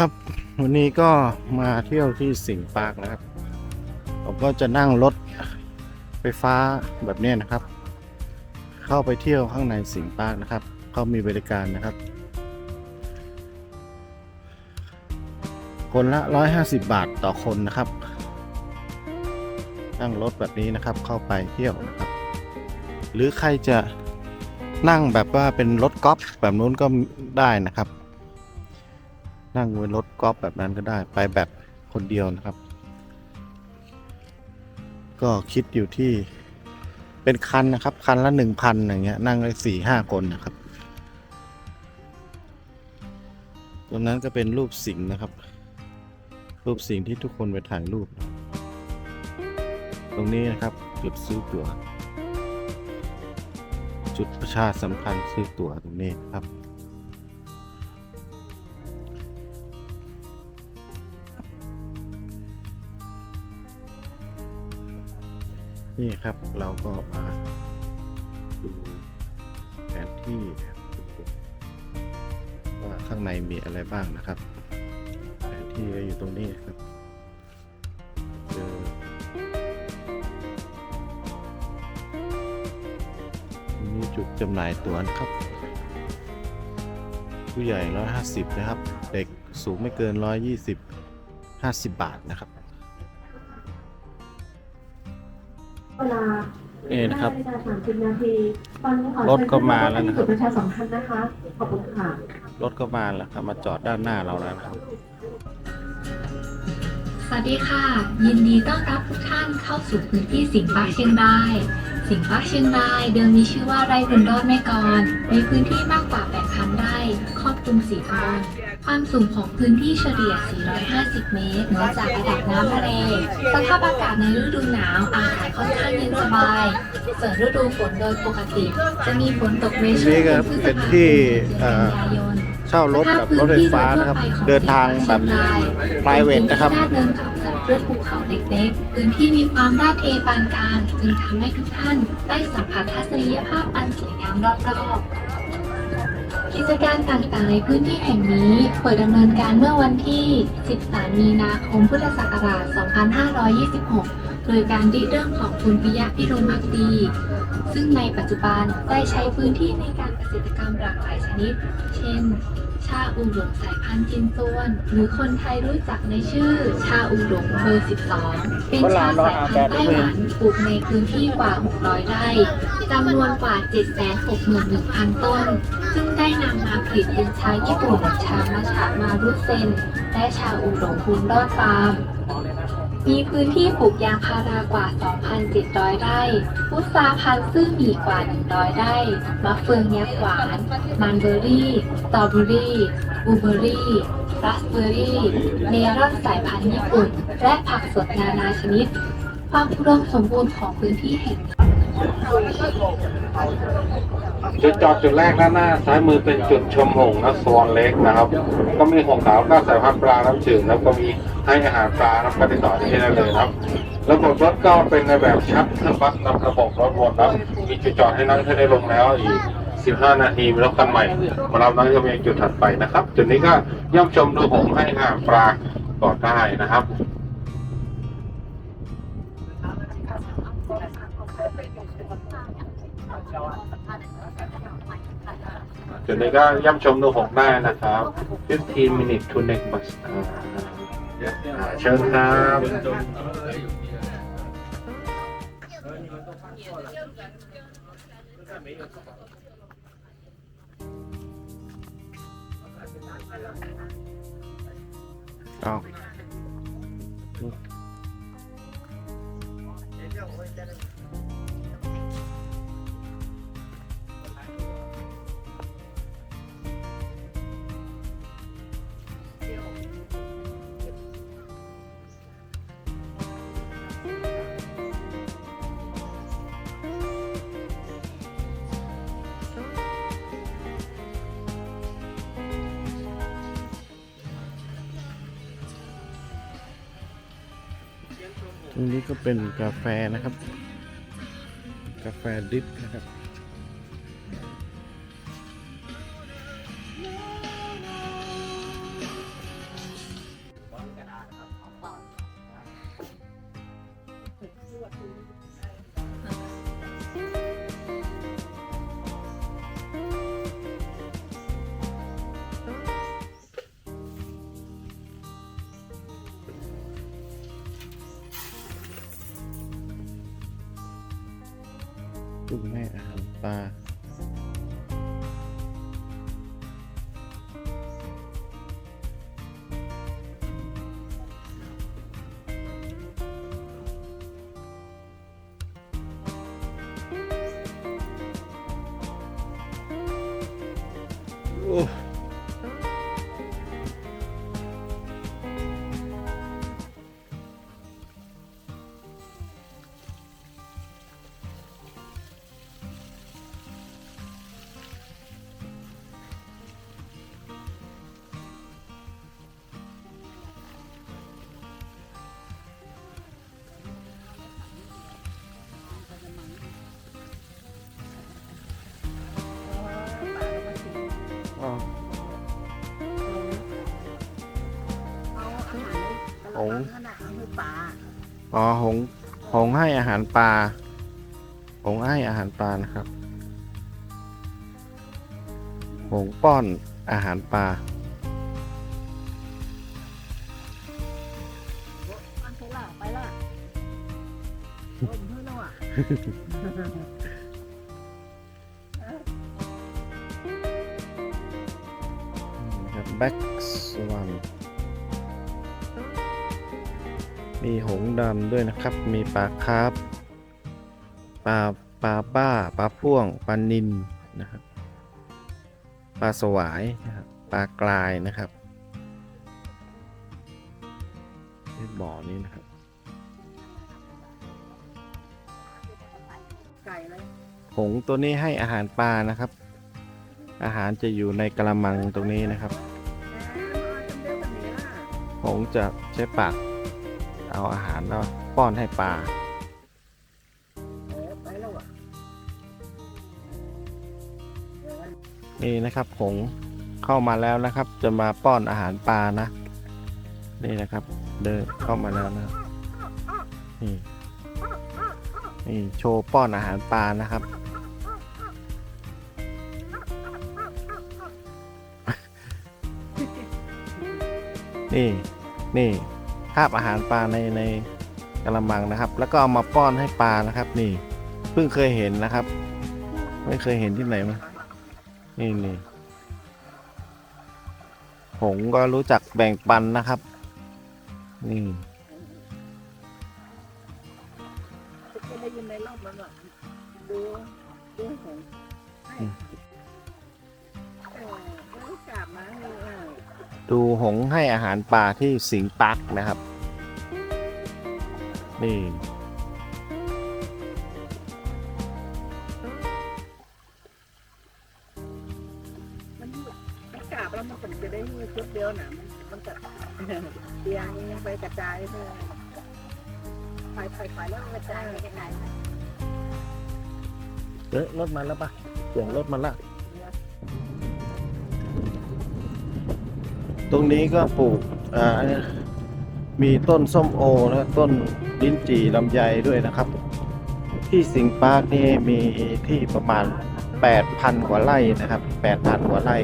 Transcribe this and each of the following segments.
ครับ วันนี้ก็มาเที่ยวที่สิงห์ปาร์คนะครับ ผมก็จะนั่งรถไฟฟ้าแบบนี้นะครับ เข้าไปเที่ยวข้างในสิงห์ปาร์คนะครับเขามีบริการนะครับ คนละ 150 บาทต่อคนนะครับ นั่งรถแบบนี้นะครับเข้าไปเที่ยวนะครับ หรือใครจะนั่งแบบว่าเป็นรถกอล์ฟแบบนู้นก็ได้นะครับ นั่งบนรถกอล์ฟแบบนั้นก็ได้ไปแบบคนเดียวนะครับ ก็คิดอยู่ที่เป็นคันนะครับ คันละหนึ่งพันอย่างเงี้ยนั่งได้สี่ห้าคนนะครับตรงนั้นก็เป็นรูปสิงห์นะครับ รูปสิงห์ที่ทุกคนไปถ่ายรูป ตรงนี้นะครับจุดซื้อตั๋วจุดประชาสัมพันธ์ซื้อตั๋วตรงนี้นะครับ นี่ครับเราก็มาดูแผนที่ว่าข้างในมีอะไรบ้างนะครับ แผนที่ก็อยู่ตรงนี้ครับเจอมีจุดจำหน่ายตั๋วนครับ ผู้ใหญ่ 150 นะครับ เด็กสูงไม่เกิน 120 50 บาทนะครับ นี่นะครับห้าฬิกาสามสิบนาทีตอนนี้ขอรถก็มาแล้วนะครับจุดประชาสัมพันธ์นะคะขอบคุณค่ะรถก็มาแล้วครับมาจอดด้านหน้าเราแล้วนะครับสวัสดีค่ะ ยินดีต้อนรับทุกท่านเข้าสู่พื้นที่สิงห์ปาร์คเชียงราย สิงห์ปาร์คเชียงรายเดิมมีชื่อว่าไร่บุญรอดแม่กลมีพื้นที่มากกว่า 8,000 ไร่ ครอบคลุมสีตำบลความสูงของพื้นที่เฉลี่ย 450 เมตรเหนือจากระดับน้ำทะเล สภาพอากาศในฤดูหนาวอากาศค่อนข้างเย็นสบาย ส่วนฤดูฝนโดยปกติ จะมีฝนตกในช่วงนี่ก็เป็นที่เอ่อกันยายนเช่ารถกับรถไฟฟ้านะครับ เดินทางแบบ private นะครับเป็นพื้นที่ลา ด้วยภูเขาเล็กๆพื้นที่มีความราดเทปานกลางจึงทำให้ทุกท่านได้สัมผัสทัศนียภาพอันสวยงามรอบๆกิจการต่างๆในพื้นที่แห่งนี้เปิดดำเนินการเมื่อวันที่ 13 มีนาคม พุทธศักราช 2526 โดยการริเริ่มของคุณปิยะพิรมพักดี ซึ่งในปัจจุบันได้ใช้พื้นที่ในการเกษตรกรรมหลากหลายชนิด เช่นาอูหลงสายพันธุ์จินซวน หรือคนไทยรู้จักในชื่อ ชาอูหลงเบอร์ 12 เป็นชาสายพันธุ์ไต้หวันปลูกในพื้นที่กว่า 600 ไร่จำนวนกว่า 761,000 ต้น ซึ่งได้นำมาผลิตเป็นชาญี่ปุ่น ชามาชามารุเซน และชาอูหลงคุณรอดฟาร์ม มีพื้นที่ปลูกยางพารากว่า 2,700 ไร่ พุทราพันธุ์ซื่อหมี่กว่า 100 ไร่ มะเฟืองยักษ์หวาน มันเบอรี่ สตรอเบอรี่บลูเบอรี่ราสเบอรี่ เมลอนสายพันธุ์ญี่ปุ่น และผักสดนานาชนิด ความอุดมสมบูรณ์ของพื้นที่แห่งนี้ จุดจอดจุดแรกด้านหน้าซ้ายมือเป็นจุดชมหงส์นะสวนเล็กนะครับ ก็มีหงส์ขาวก็สายพันปลาน้ำจืดแล้วก็มีให้อาหารปลาน้ำก็ติดต่อที่ได้เลยครับระบบรถก็เป็นในแบบชัดเครื่องบัสนำระบบรถวนครับมีจุดจอดให้นักท่องเที่ยวได้ลงแล้วอีก 15 นาทีมีรถคันใหม่มารับนักท่องเที่ยวไปจุดถัดไปนะครับ จุดนี้ก็ย่อมชมดูหงส์ให้อาหารปลาก่อนได้นะครับ จุดนี้ก็ย่ำชมดูหงส์ได้นะครับ15 minutes to next bus อ่าเชิญครับเอา ตรงนี้ก็เป็นกาแฟนะครับ กาแฟดิบนะครับ อ๋อหงหงให้อาหารปลาหงให้อาหารปลานะครับหงป้อนอาหารปลาอันไปละไปละลมเพื่อนเราอะนะครับแบ็กสวัน มีหงดำด้วยนะครับ มีปลาคาร์ฟปลาปลาบ้าปลาพ่วงปลานินนะครับปลาสวายนะครับปลากรายนะครับที่บ่อนี้นะครับหงตัวนี้ให้อาหารปลานะครับ อาหารจะอยู่ในกระมังตรงนี้นะครับ หงจะใช้ปาก เอาอาหารแล้วป้อนให้ปลาไปนี่นะครับหงเข้ามาแล้วนะครับ จะมาป้อนอาหารปลานะ นี่นะครับ เดินเข้ามาแล้วนะนี่นี่โชว์ป้อนอาหารปลานะครับ นี่นี่ คาบอาหารปลาในในกระมังนะครับ แล้วก็เอามาป้อนให้ปลานะครับ นี่เพิ่งเคยเห็นนะครับ ไม่เคยเห็นที่ไหนมานี่นี่หงส์ก็รู้จักแบ่งปันนะครับ นี่ได้ยินในรอบมันอะดูดูหง ดูหงส์ให้อาหารปลาที่สิงห์ปักนะครับ นี่มันมันกลับแล้วมันถึงจะได้ชุดเดียวนะมันมันจะเตียงยังไปกระจายเลยไปไปไปแล้วกระจายไปไหนเอ๊ะรถมาแล้วปะเสียงรถมาละ ตรงนี้ก็ปลูกอ่ามีต้นส้มโอและต้นลิ้นจี่ลำไยด้วยนะครับ ที่สิงห์ปาร์คนี่มีที่ประมาณ 8,000 กว่าไร่นะครับ 8,000 กว่าไร่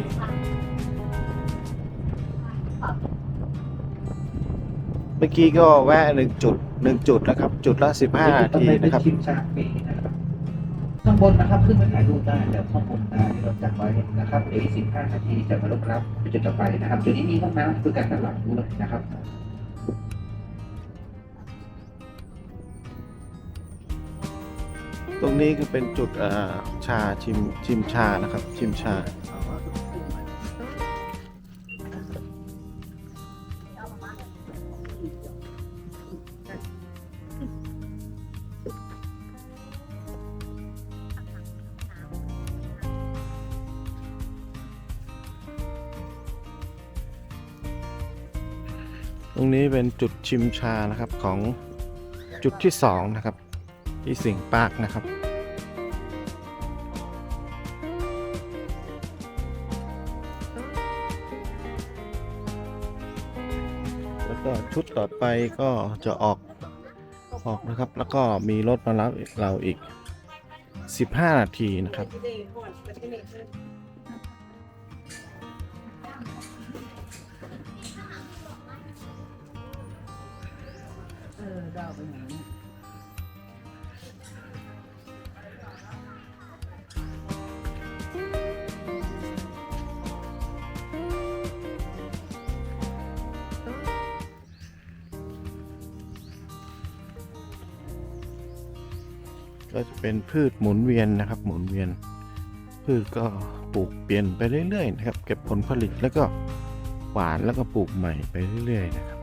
เมื่อกี้ก็แวะหนึ่งจุดหนึ่งจุดนะครับ จุดละ15นาทีนะครับชิมชาเมนะครับ ข้างบนนะครับขึ้นมาถ่ายรูปได้แต่ข้างบนได้เราจัดไว้นะครับเอสิบห้านาทีจะมาลบรับไปจุดต่อไปนะครับจุดนี้มีห้องน้ำคือการตลาดด้วยนะครับตรงนี้ก็เป็นจุดชาชิมชิมชานะครับ ชิมชา ตรงนี้เป็นจุดชิมชานะครับของจุดที่สองนะครับ ที่สิงปาร์คนะครับ แล้วก็ชุดต่อไปก็จะออกออกนะครับ แล้วก็มีรถมารับเราอีก 15 นาทีนะครับ ก้าวไปไหนก็จะเป็นพืชหมุนเวียนนะครับ หมุนเวียน พืชก็ปลูกเปลี่ยนไปเรื่อยๆนะครับ เก็บผลผลิตแล้วก็หวานแล้วก็ปลูกใหม่ไปเรื่อยๆนะครับ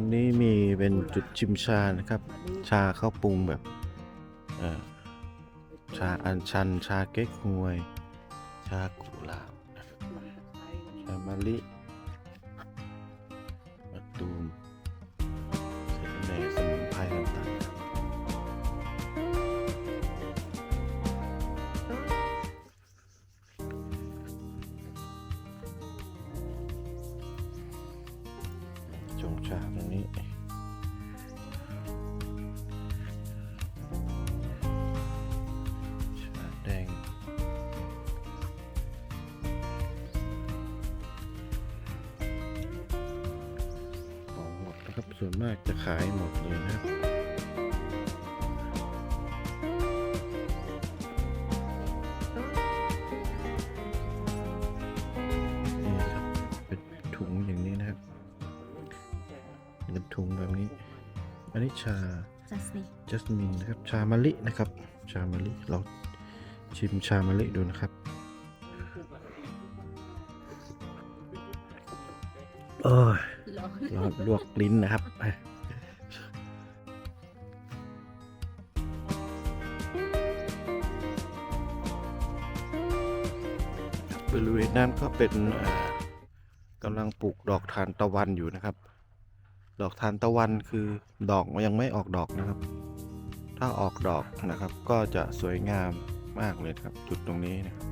รงนี้มีเป็นจุดชิมชานะครับ ชาข้าวปรุงแบบชาอัญชัน ชาเก๊กฮวย ชากุหลาบชามะลิ ชงชาตรงนี้ชาแดงของหมดนะครับส่วนมากจะขายหมดเลยนะครับ เป็นถุงแบบนี้ อันนี้ชาจัสมินจัสมินนะครับ ชามะลินะครับ ชามะลิ เราชิมชามะลิดูนะครับโอ้ยร้อนร้อนลวกลิ้นนะครับบริเวณนั้นก็เป็นอ่ากำลังปลูกดอกทานตะวันอยู่นะครับ ดอกทานตะวันคือดอกยังไม่ออกดอกนะครับ ถ้าออกดอกนะครับก็จะสวยงามมากเลยครับ จุดตรงนี้นะครับ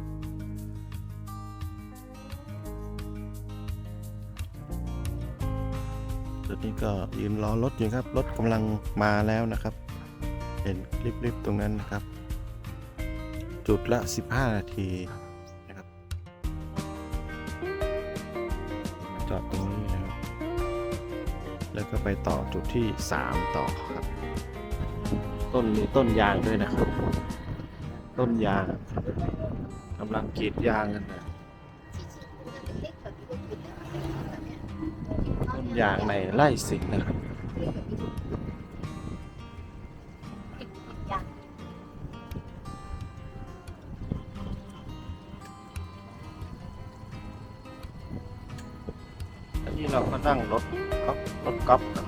ตอนนี้ก็ยืนรอรถอยู่ครับ รถกำลังมาแล้วนะครับ เห็นคลิปๆตรงนั้นนะครับ จุดละ 15 นาทีนะครับจอดตรงนี้นะ แล้วก็ไปต่อจุดที่ 3 ต่อครับ ต้นมีต้นยางด้วยนะครับ ต้นยางกำลังกรีดยางกันนะต้นยางในไร่สิงนะครับ ก๊อฟครับ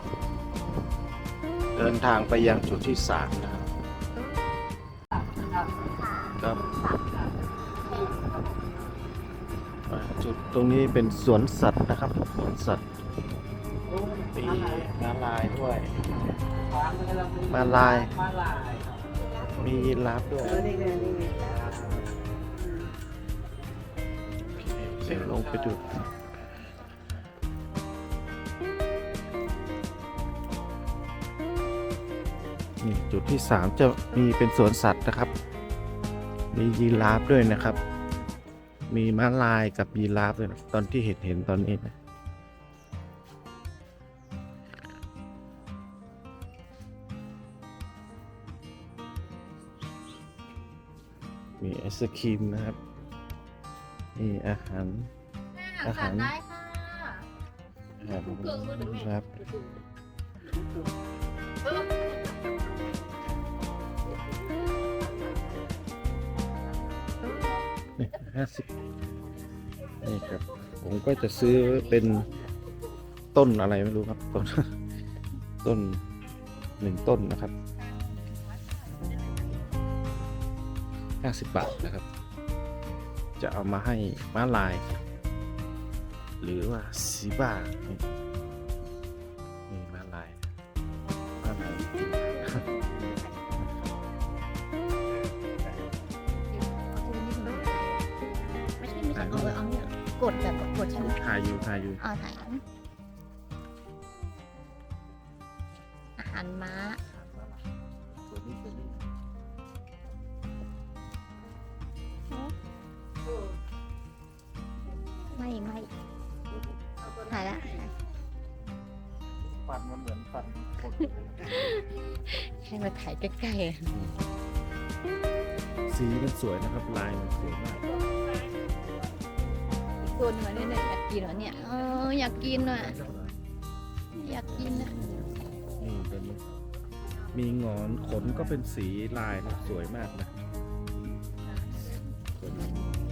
เดินทางไปยังจุดที่สามนะครับครับอ่าจุดตรงนี้เป็นสวนสัตว์นะครับสวนสัตว์มีม้าลายด้วยมาลายมาลาย มียีราฟด้วยเออนี่ไงนี่ไงเดี๋ยวลงไปดู จุดที่สามจะมีเป็นสวนสัตว์นะครับ มียีราฟด้วยนะครับ มีม้าลายกับยีราฟด้วยนะตอนที่เห็นเห็นตอนนี้นะมีไอศครีมนะครับ มีอาหาร อาหารได้ค่ะอาหารครับ นี่ห้าสิบนี่ครับ ผมก็จะซื้อเป็นต้นอะไรไม่รู้ครับ ต้น ต้นหนึ่งต้นนะครับห้าสิบบาทนะครับ จะเอามาให้ม้าลาย หรือว่าซีบ้า่ายอยู่กดแบบกดใช่ไหมถ่ายอยู่ถ่ายอยู่อ๋อถ่ายอาหารม้าไม่ไม่ถ่ายละฟันมันเหมือนฟันคนให้มาถ่ายใกล้ๆสีมันสวยนะครับ ลายมันสวยมาก ตัวหนึงอะเนี่ยเนี่ยอยากกินเหรอเนี่ยเอออยากกินอะอยากกินอะนี่ตัวนี้มีหงอนขนก็เป็นสีลายนะสวยมากนะ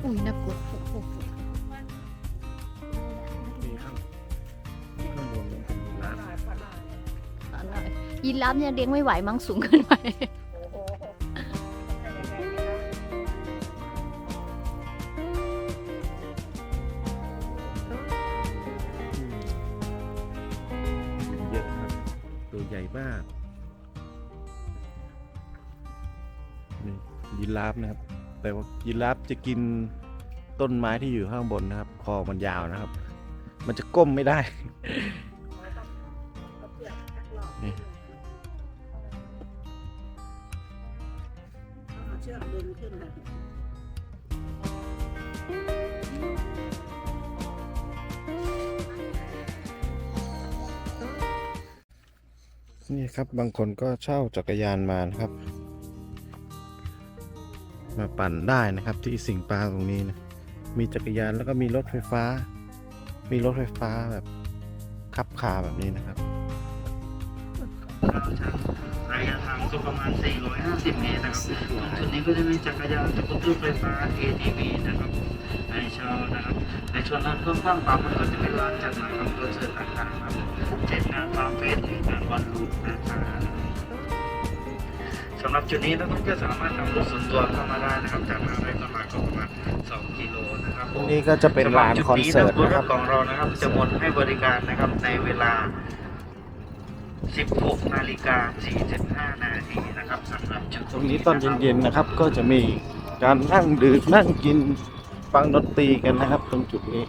อุ้ยน่ากลัวโอ้โหมีข้างข้างบนมันเป็นยีราฟเอาหน่อยยีราฟเนี่ยเลี้ยงไม่ไหวมั้งสูงเกินไป ยีราฟนะครับ แต่ว่ายีราฟจะกินต้นไม้ที่อยู่ข้างบนนะครับ คอมันยาวนะครับ มันจะก้มไม่ได้ นี่เชือกดึงขึ้นเลยนี่ครับบางคนก็เช่าจักรยานมานะครับ มาปั่นได้นะครับ ที่สิงห์ปาตรงนี้นะมีจักรยานแล้วก็มีรถไฟฟ้า มีรถไฟฟ้าแบบขับคาแบบนี้นะครับระยะทางก็ประมาณ 450 เมตรนะครับตรงจุดนี้ก็จะมีจักรยานสกูตเตอร์ไฟฟ้า ATV นะครับให้เช่านะครับในส่วนด้านข้างปั๊มมันก็จะเป็นลานจัดงานคอนเสิร์ตต่างๆครับเช่นงานฟาร์มเฟสหรืองานวันลูกนะครับ สำหรับจุดนี้นักท่องเที่ยวสามารถนำรถส่วนตัวเข้ามาได้นะครับจากมหาวิทยาลัยก็ประมาณ2กิโลนะครับตรงนี้ก็จะเป็นลานคอนเสิร์ตนะครับของเรานะครับ จะหมดให้บริการนะครับในเวลา 16นาฬิกา45นาทีนะครับสำหรับจุดตรงนี้ตอนเย็นๆนะครับ ก็จะมีการนั่งดื่มนั่งกินฟังดนตรีกันนะครับ ตรงจุดนี้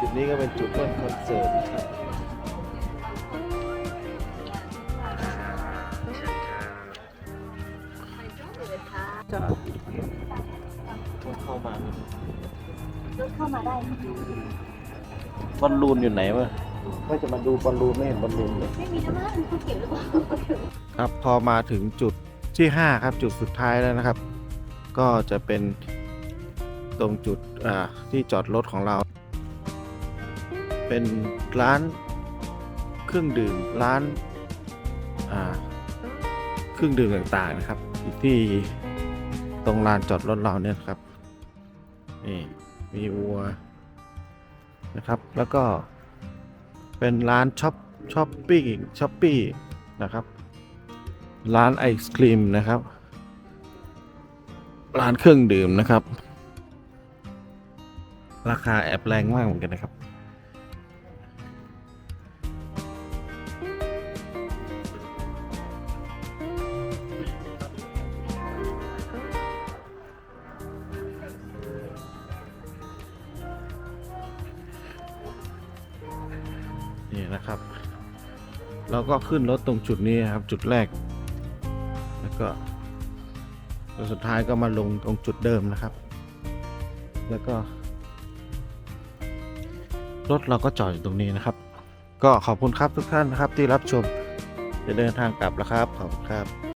จุดนี้ก็เป็นจุดเล่นคอนเสิร์ตนะครับ อลลูนอยู่ไหนวะว่าจะมาดูบอลลูนไม่เห็นบอลลูนเลยไม่มีนะมั้งเขาเก็บหรือเปล่าครับพอมาถึงจุดที่ 5 ครับจุดสุดท้ายแล้วนะครับ ก็จะเป็นตรงจุดอ่าที่จอดรถของเรา เป็นร้านเครื่องดื่มร้านอ่าเครื่องดื่มต่างๆนะครับอยู่ที่ตรงลานจอดรถเราเนี่ยครับนี่มีวัว นะครับ แล้วก็เป็นร้านช็อปช้อปปิ้งช้อปปี้นะครับ ร้านไอศครีมนะครับ ร้านเครื่องดื่มนะครับ ราคาแอบแรงมากเหมือนกันนะครับ เราก็ขึ้นรถตรงจุดนี้ครับจุดแรก แล้วก็วสุดท้ายก็มาลงตรงจุดเดิมนะครับ แล้วก็ รถเราก็จอดอยู่ตรงนี้นะครับ ก็ขอบคุณครับทุกท่านนะครับที่รับชมจะเดินทางกลับแล้วครับขอบคุณครับ